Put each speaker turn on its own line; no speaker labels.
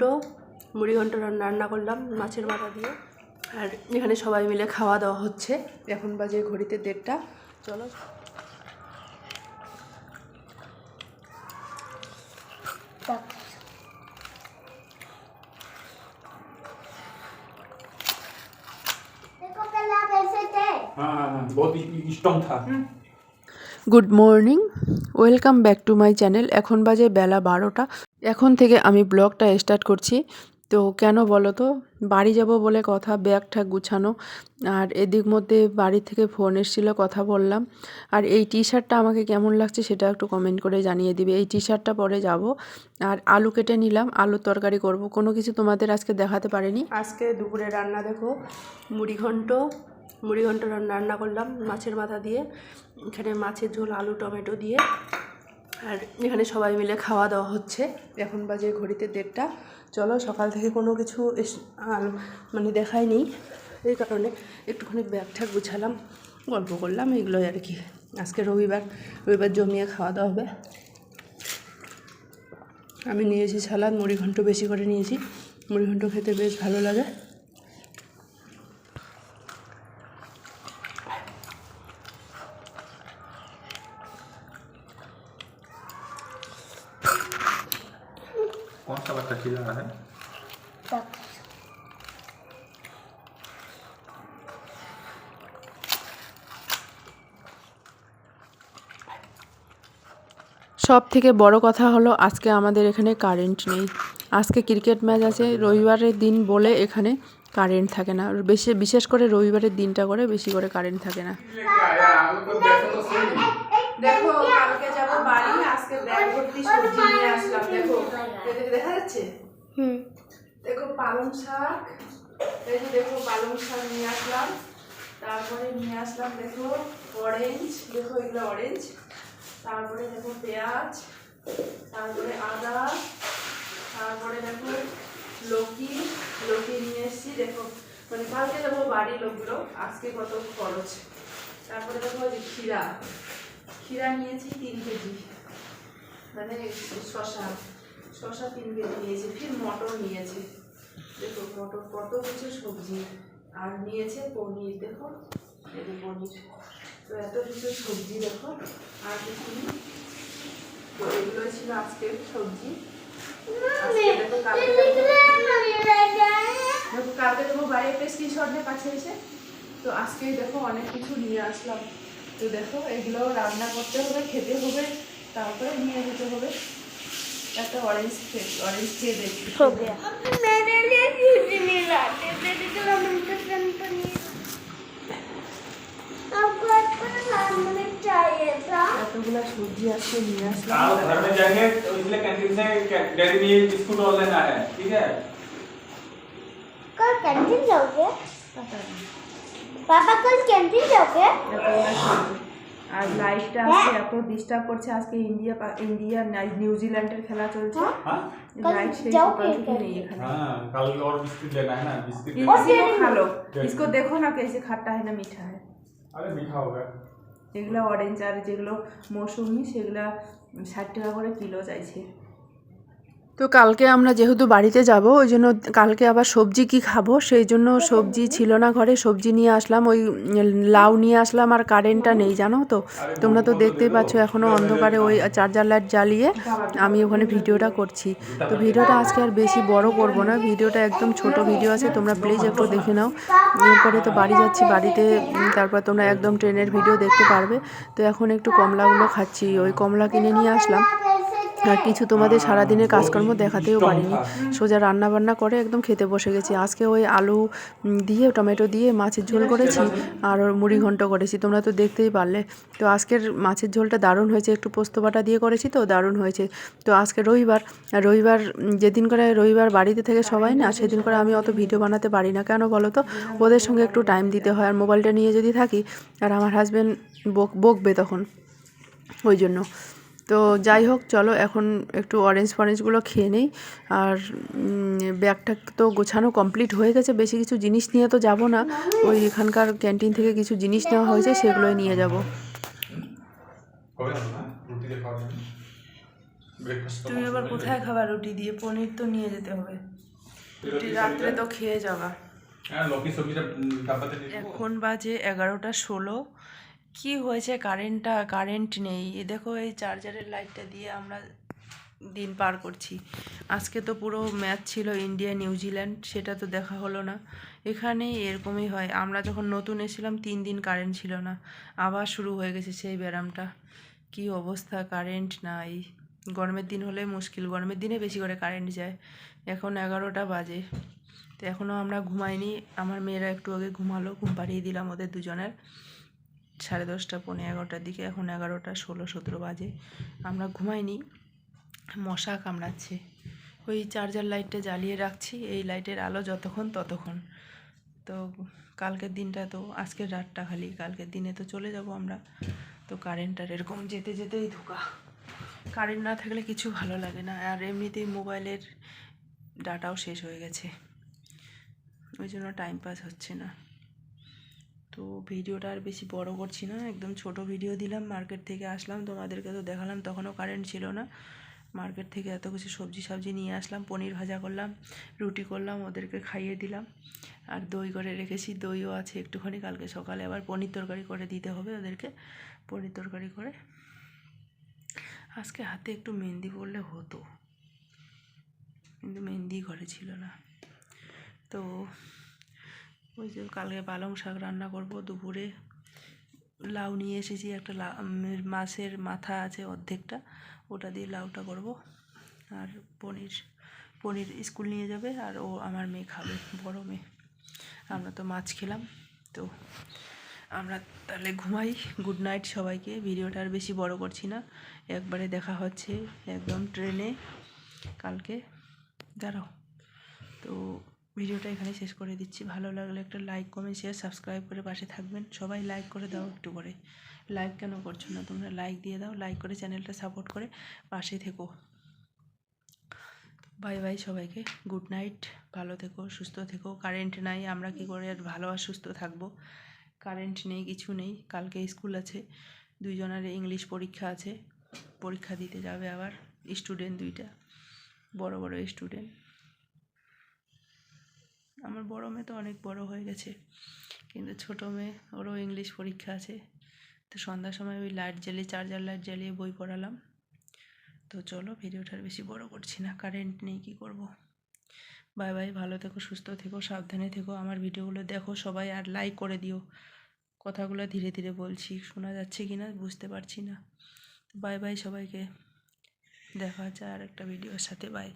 তো মুড়িঘণ্ট রান্না করলাম মাছের মাথা দিয়ে। আর এখানে সবাই মিলে খাওয়া দাওয়া হচ্ছে। এখন বাজে ঘড়িতে দেড়টা। চলো। Good morning. Welcome back to my channel. এখন বাজে বেলা বারোটা। এখন থেকে আমি ব্লগটা স্টার্ট করছি। তো কেন বলো তো? বাড়ি যাব বলে কথা ব্যাগ ঠ্যাগ গুছানো, আর এদিক মধ্যে বাড়ি থেকে ফোন এসেছিল, কথা বললাম। আর এই টি শার্টটা আমাকে কেমন লাগছে সেটা একটু কমেন্ট করে জানিয়ে দিবে। এই টি শার্টটা পরে যাব। আর আলু কেটে নিলাম, আলুর তরকারি করব। কোনো কিছু তোমাদের আজকে দেখাতে পারিনি। আজকে দুপুরে রান্না দেখো, মুড়ি ঘন্ট, মুড়ি রান্না করলাম মাছের মাথা দিয়ে, এখানে মাছের ঝোল, আলু, টমেটো দিয়ে। আর এখানে সবাই মিলে খাওয়া দাওয়া হচ্ছে। এখন বাজে ঘড়িতে দেড়টা। চলো, সকাল থেকে কোনো কিছু মানে দেখায়নি এই কারণে একটুখানি ব্যাগ গুছালাম, গল্প করলাম এগুলোই আর কি। আজকে রবিবার রবিবার জমিয়ে খাওয়া দাওয়া হবে। আমি নিয়েছি সালাদ মুড়ি ঘন্ট বেশি করে নিয়েছি। মুড়ি ঘন্ট খেতে বেশ ভালো লাগে।
है
সব থেকে বড় কথা হলো আজকে আমাদের এখানে কারেন্ট নেই। আজকে ক্রিকেট ম্যাচ আছে রবিবারের দিন বলে এখানে কারেন্ট থাকে না। বেশি বিশেষ করে রবিবারের দিনটা করে বেশি করে কারেন্ট থাকে না। দেখো কালকে যাব বাড়ি আজকে ব্যাগ ভর্তি সবজি নিয়ে আসলাম দেখো। দেখা যাচ্ছে? দেখো পালং শাক যে দেখো পালং শাক নিয়ে আসলাম। তারপরে নিয়ে আসলাম দেখো অরেঞ্জ দেখো এগুলো অরেঞ্জ তারপরে দেখো পেঁয়াজ, তারপরে আদা, তারপরে দেখো লকি লকি নিয়ে এসেছি, দেখো মানে কালকে দেবো বাড়ি লোকগুলো, আজকে কত খরচ। তারপরে দেখো যে ক্ষীরা ক্ষীরা নিয়েছি তিন কেজি মানে শশা শশা তিন কেজি নিয়েছি, ফির মটর নিয়েছি। দেখো মটর কত কিছু সবজি। আর নিয়েছে পনির, দেখো। এই পনির। তো এত কিছু সবজি, দেখো। আর কিছু তো এগুলো ছিল আজকের সবজি। দেখো কালকে দেখো বাড়ি একটা স্ক্রিনশট নিয়ে এসে তো আজকে দেখো অনেক কিছু নিয়ে আসলাম। তো দেখো, এগুলো রান্না করতে হবে, খেতে হবে, তারপরে নিয়ে যেতে হবে। একটা অরেঞ্জ খেয়ে অরেঞ্জ খেয়ে দেখি
मेरे लिए चीज नहीं लाते मेरे को मिनट पनीर आपको आपको सामने चाहिए था
এতগুলো সবজি আজকে নিয়ে আসলাম
कल घर में जाएंगे तो इसलिए कैंटीन से डेयरी मिल्क बिस्कुट और लेना है ठीक है
कल कैंटीन जाओगे पापा कल कैंटीन जाओगे
এতগুলো সবজি। আর লাইটটা আজকে এত ডিস্টার্ব করছে আজকে ইন্ডিয়া পা- ইন্ডিয়া না- নিউজিল্যান্ডের খেলা চলছে
हाँ
লাইট সেই
যাও
সকাল
কে
থেকে নেই এখানে
हाँ कल और बिस्कुट लेना है ना बिस्कुट
ये
लेना
इसी को खा लो
डेयरी
इसको देखो ना कैसे खट्टा है ना मीठा है
अरे मीठा होगा
এগুলো অরেঞ্জ আর যেগুলো মৌসুমি সেগুলো ষাট টাকা করে কিলো চাইছে তো কালকে আমরা যেহেতু বাড়িতে যাব, ওই জন্য কালকে আবার সবজি কি খাব? সেই জন্য সবজি ছিল না ঘরে, সবজি নিয়ে আসলাম, ওই লাউ নিয়ে আসলাম আর কারেন্টটা নেই, জানো তো? তোমরা তো দেখতেই পাচ্ছ এখনও অন্ধকারে ওই চার্জার লাইট জ্বালিয়ে আমি ওখানে ভিডিওটা করছি। তো ভিডিওটা আজকে আর বেশি বড় করব না, ভিডিওটা একদম ছোট ভিডিও আছে, তোমরা প্লিজ একটু দেখে নাও। এরপরে তো বাড়ি যাচ্ছি, বাড়িতে তারপর তোমরা একদম ট্রেনের ভিডিও দেখতে পারবে। তো এখন একটু কমলাগুলো খাচ্ছি, ওই কমলা কিনে নিয়ে আসলাম। আর কিছু তোমাদের সারাদিনের কাজকর্ম দেখাতেও পারিনি। সোজা রান্না বান্না করে একদম খেতে বসে গেছি। আজকে ওই আলু দিয়ে টমেটো দিয়ে মাছের ঝোল করেছি আর ওর মুড়ি ঘন্ট করেছি। তোমরা তো দেখতেই পারলে। তো আজকের মাছের ঝোলটা দারুণ হয়েছে। একটু পোস্ত বাটা দিয়ে করেছি তো দারুণ হয়েছে। তো আজকে রবিবার রবিবার যেদিন করে রবিবার বাড়িতে থেকে সবাই না সেদিন করে আমি অত ভিডিও বানাতে পারি না। কেন বলো তো? ওদের সঙ্গে একটু টাইম দিতে হয়। আর মোবাইলটা নিয়ে যদি থাকি আর আমার হাজব্যান্ড বক বকবে তখন। ওই জন্য। তো যাই হোক চলো এখন একটু অরেঞ্জ ফরেঞ্জগুলো খেয়ে নেই। আর ব্যাগটা তো গোছানো কমপ্লিট হয়ে গেছে বেশি কিছু জিনিস নিয়ে তো যাব না। ওই এখানকার ক্যান্টিন থেকে কিছু জিনিস নেওয়া হয়েছে সেগুলোই নিয়ে যাব। তুমি আবার কোথায় খাবার রুটি দিয়ে? পনির তো নিয়ে যেতে হবে। রুটি রাত্রে তো খেয়ে যাবা। এখন বাজে এগারোটা ষোলো। কি হয়েছে? কারেন্টটা, কারেন্ট নেই। এ দেখো, এই চার্জারের লাইটটা দিয়ে আমরা দিন পার করছি। আজকে তো পুরো ম্যাচ ছিল ইন্ডিয়া, নিউজিল্যান্ড, সেটা তো দেখা হলো না। এখানেই এরকমই হয়। আমরা যখন নতুন এসেছিলাম, তিন দিন কারেন্ট ছিল না। আবার শুরু হয়ে গেছে সেই ব্যায়ামটা কি অবস্থা? কারেন্ট নাই। গরমের দিন হলে মুশকিল। গরমের দিনে বেশি করে কারেন্ট যায়। এখন এগারোটা বাজে। তো এখনও আমরা ঘুমাইনি। আমার মেয়েরা একটু আগে ঘুমালো, ঘুম পাড়িয়ে দিলাম ওদের দুজনের। সাড়ে দশটা, পৌনে এগারোটার দিকে, এখন এগারোটা, ষোলো, সতেরো বাজে। আমরা ঘুমাইনি, মশা কামড়াচ্ছে। ওই চার্জার লাইটটা জ্বালিয়ে রাখছি, এই লাইটের আলো যতক্ষণ ততক্ষণ। তো কালকের দিনটা তো, আজকের রাতটা খালি, কালকের দিনে তো চলে যাব আমরা। তো কারেন্টটার এরকম যেতে যেতেই ধোকা। কারেন্ট না থাকলে কিছু ভালো লাগে না, আর এমনিতেই মোবাইলের ডাটাও শেষ হয়ে গেছে। ওই জন্য টাইম পাস হচ্ছে না। তো ভিডিওটা আর বেশি বড় করছি না। একদম ছোট ভিডিও দিলাম মার্কেট থেকে আসলাম, তোমাদেরকে তো দেখালাম, তখনও কারেন্ট ছিল না। মার্কেট থেকে এত কিছু সবজি সবজি নিয়ে আসলাম, পনির ভাজা করলাম, রুটি করলাম, ওদেরকে খাইয়ে দিলাম। আর দই করে রেখেছি, দইও আছে একটুখানি, কালকে সকালে আবার পনির তরকারি করে দিতে হবে ওদেরকে, পনির তরকারি করে। আজকে হাতে একটু মেহেন্দি পড়লে হতো, কিন্তু মেহেন্দি ঘরে ছিল না। তো ওই যে কালকে পালং শাক রান্না করব দুপুরে। লাউ নিয়ে এসেছি একটা মাছের মাথা আছে অর্ধেকটা, ওটা দিয়ে লাউটা করব। আর পনির পনির স্কুল নিয়ে যাবে আর ও আমার মেয়ে খাবে, বড় মেয়ে। আমরা তো মাছ খেলাম, তো আমরা তাহলে ঘুমাই। গুড নাইট সবাইকে, ভিডিওটা আর বেশি বড় করছি না। একবারে দেখা হচ্ছে একদম ট্রেনে কালকে। দাঁড়াও। তো ভিডিওটা এখানে শেষ করে দিচ্ছি। ভালো লাগলে একটা লাইক কমেন্ট শেয়ার সাবস্ক্রাইব করে পাশে থাকবেন। সবাই লাইক করে দাও একটু করে। লাইক কেন করছ না? তোমরা লাইক দিয়ে দাও লাইক করে চ্যানেলটা সাপোর্ট করে পাশে থেকো। বাই বাই সবাইকে। গুড নাইট ভালো থেকো, সুস্থ থেকো। কারেন্ট নাই, আমরা কি করে আর ভালো আর সুস্থ থাকব? কারেন্ট নেই, কিছু নেই। কালকে স্কুল আছে। দুইজনের ইংলিশ পরীক্ষা আছে। পরীক্ষা দিতে যাবে আবার। স্টুডেন্ট দুইটা। বড় বড় স্টুডেন্ট আমার বড় মেয়ে তো অনেক বড় হয়ে গেছে। কিন্তু ছোটো মেয়ে, ওরও ইংলিশ পরীক্ষা আছে। তো সন্ধ্যার সময় ওই লাইট জ্বালিয়ে চার্জার লাইট জ্বালিয়ে বই পড়ালাম। তো চলো ভিডিওটা আর বেশি বড় করছি না। কারেন্ট নেই, কী করব? বাই বাই ভালো থেকো, সুস্থ থেকো, সাবধানে থেকো। আমার ভিডিওগুলো দেখো সবাই আর লাইক করে দিও। কথাগুলো ধীরে ধীরে বলছি, শোনা যাচ্ছে কি না বুঝতে পারছি না। বাই বাই সবাইকে। দেখা হচ্ছে আর একটা ভিডিওর সাথে। বাই